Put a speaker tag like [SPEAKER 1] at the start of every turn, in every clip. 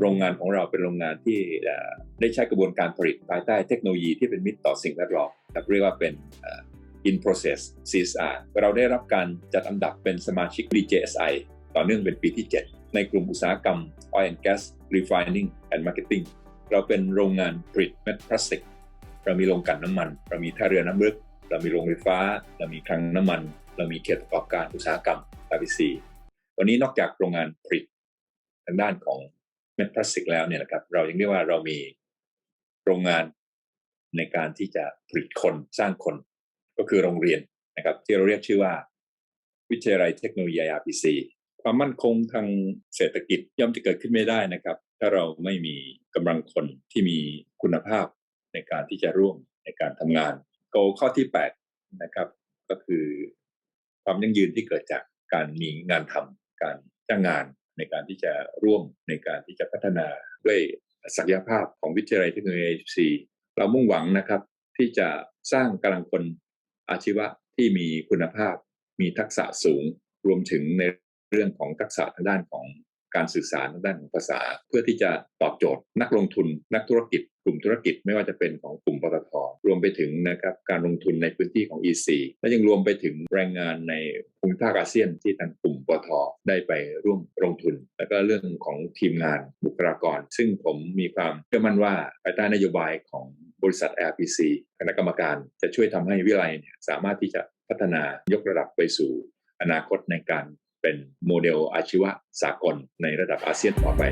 [SPEAKER 1] โรงงานของเราเป็นโรงงานที่ได้ใช้กระบวนการผลิตภายใต้เทคโนโลยีที่เป็นมิตรต่อสิ่งแวดล้อมครับเรียกว่าเป็น in process CSR เราได้รับการจัดอันดับเป็นสมาชิก DJSI ต่อเนื่องเป็นปีที่ 7 ในกลุ่มอุตสาหกรรม Oil and Gas Refining and Marketing เราเป็นโรงงานผลิตเม็ดพลาสติก เรามีโรงกลั่นน้ำมัน เรามีท่าเรือน้ำลึก เรามีโรงไฟฟ้า เรามีคลังน้ำมัน เรามีเขตประกอบการอุตสาหกรรม RBC ตอนนี้นอกจากโรงงานผลิตทางด้านของ เม็ดพลาสติกแล้วเนี่ยนะครับ เรายังเรียกว่าเรามีโรงงานในการที่จะผลิตคนสร้างคนก็คือโรงเรียนนะครับ ที่เราเรียกชื่อว่า วิทยาลัยเทคโนโลยี RPC ความมั่นคงทางเศรษฐกิจย่อมจะเกิดขึ้นไม่ได้นะครับ ถ้าเราไม่มีกำลังคนที่มีคุณภาพในการที่จะร่วมในการทำงานโกข้อที่8นะครับก็คือความยั่งยืนที่เกิดจากการมีงานทำการจ้างงาน ในการที่จะร่วมในการที่จะพัฒนาด้วยศักยภาพของวิทยาลัยเทคโนโลยี เรามุ่งหวังนะครับที่จะสร้างกำลังคนอาชีวะที่มีคุณภาพ มีทักษะสูง รวมถึงในเรื่องของทักษะทางด้านของ การสื่อสารทางด้านของภาษา เพื่อที่จะตอบโจทย์ นักลงทุน นักธุรกิจ กลุ่มธุรกิจไม่ว่าจะเป็นของกลุ่มปตทรวมไปถึงนะครับการลงทุนในพื้นที่ของ EC และยังรวมไปถึงแรงงานในภูมิภาคอาเซียนที่ทางกลุ่มปตทได้ไปร่วมลงทุน แล้วก็เรื่องของทีมงานบุคลากร ซึ่งผมมีความเชื่อมั่นว่าภายใต้นโยบายของบริษัท LPC คณะกรรมการจะช่วยทำให้วิไลเนี่ยสามารถที่จะพัฒนายกระดับไปสู่อนาคตในการ เป็นโมเดลอาชีวะสากลในระดับอาเซียนต่อไป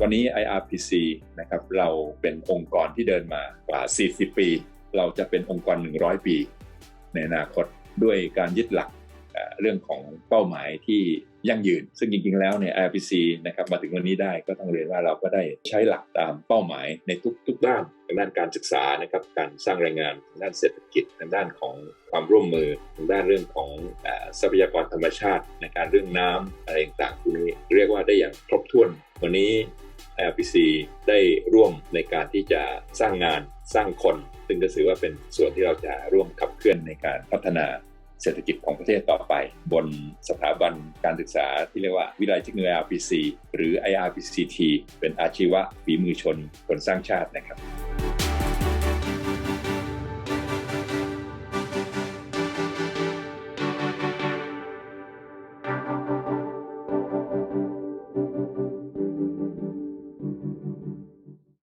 [SPEAKER 1] วันนี้ IRPC นะครับเราเป็นองค์กรที่เดินมากว่า 40 ปี เราจะเป็นองค์กร 100 ปี ในอนาคตด้วยการยึดหลัก เรื่องของเป้าหมายที่ยั่งยืน ซึ่งจริงๆแล้วเนี่ย IPC นะครับมาถึงวันนี้ได้ก็ต้องเรียนว่าเราก็ได้ใช้หลักตามเป้าหมายในทุกทุกด้านทางด้านการศึกษานะครับการสร้างแรงงานทางด้านเศรษฐกิจทางด้านของความร่วมมือทางด้านเรื่องของทรัพยากรธรรมชาติ ในการเรื่องน้ำอะไรต่างๆพวกนี้เรียกว่าได้อย่างครบถ้วนวันนี้ LPC ได้ร่วมในการที่จะสร้างงานสร้างคน ซึ่งก็ถือว่าเป็นส่วนที่เราจะร่วมขับเคลื่อนในการพัฒนา เศรษฐกิจของประเทศต่อไป บนสถาบันการศึกษาที่เรียกว่า วิทยาลัยเทคโนโลยี RPC หรือ IRPCT เป็นอาชีวะฝีมือชนคนสร้างชาตินะครับ